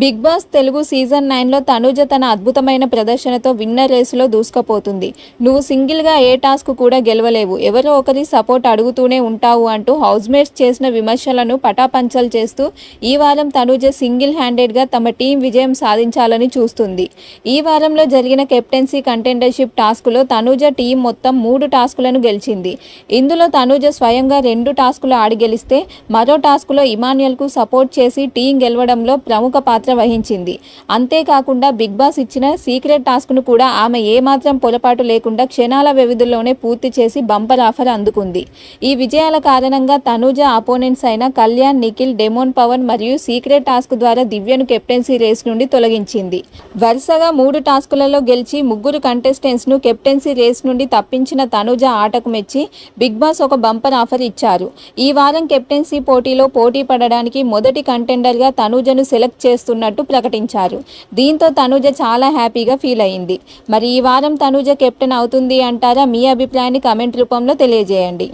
Big boss Telugu season నైన్లో తనూజ తన అద్భుతమైన ప్రదర్శనతో విన్నర్ రేసులో దూసుకుపోతుంది. నువ్వు సింగిల్గా ఏ టాస్క్ కూడా గెలవలేవు. ఎవరో ఒకరి సపోర్ట్ అడుగుతూనే ఉంటావు అంటూ హౌస్మేట్స్ చేసిన విమర్శలను పటాపంచలు చేస్తూ ఈ వారం తనూజ సింగిల్ హ్యాండెడ్గా తమ టీం విజయం సాధించాలని చూస్తుంది. ఈ వారంలో జరిగిన కెప్టెన్సీ కంటెండర్షిప్ టాస్కులో తనూజ టీం మొత్తం మూడు టాస్కులను గెలిచింది. ఇందులో తనూజ స్వయంగా రెండు టాస్కులు ఆడి గెలిస్తే మరో టాస్కులో ఇమాన్యుయల్కు సపోర్ట్ చేసి టీం గెలవడంలో ప్రముఖ పాత్ర వహించింది. అంతేకాకుండా బిగ్ బాస్ ఇచ్చిన సీక్రెట్ టాస్క్ను కూడా ఆమె ఏమాత్రం పొరపాటు లేకుండా క్షణాల వ్యవధిలోనే పూర్తి చేసి బంపర్ ఆఫర్ అందుకుంది. ఈ విజయాల కారణంగా తనూజ అపోనెంట్స్ అయిన కళ్యాణ్ నిఖిల్ డెమోన్ పవన్ మరియు సీక్రెట్ టాస్క్ ద్వారా దివ్యను కెప్టెన్సీ రేస్ నుండి తొలగించింది. వరుసగా మూడు టాస్కులలో గెలిచి ముగ్గురు కంటెస్టెంట్స్ను కెప్టెన్సీ రేస్ నుండి తప్పించిన తనూజ ఆటకు మెచ్చి బిగ్ బాస్ ఒక బంపర్ ఆఫర్ ఇచ్చారు. ఈ వారం కెప్టెన్సీ పోటీలో పోటీ పడడానికి మొదటి కంటెండర్గా తనూజను సెలెక్ట్ చేస్తున్నట్టు ప్రకటించారు. దీంతో తనూజ చాలా హ్యాపీగా ఫీల్ అయింది. మరి ఈ వారం తనూజ కెప్టెన్ అవుతుంది అంటారా మీ అభిప్రాయాన్ని కమెంట్ రూపంలో తెలియజేయండి.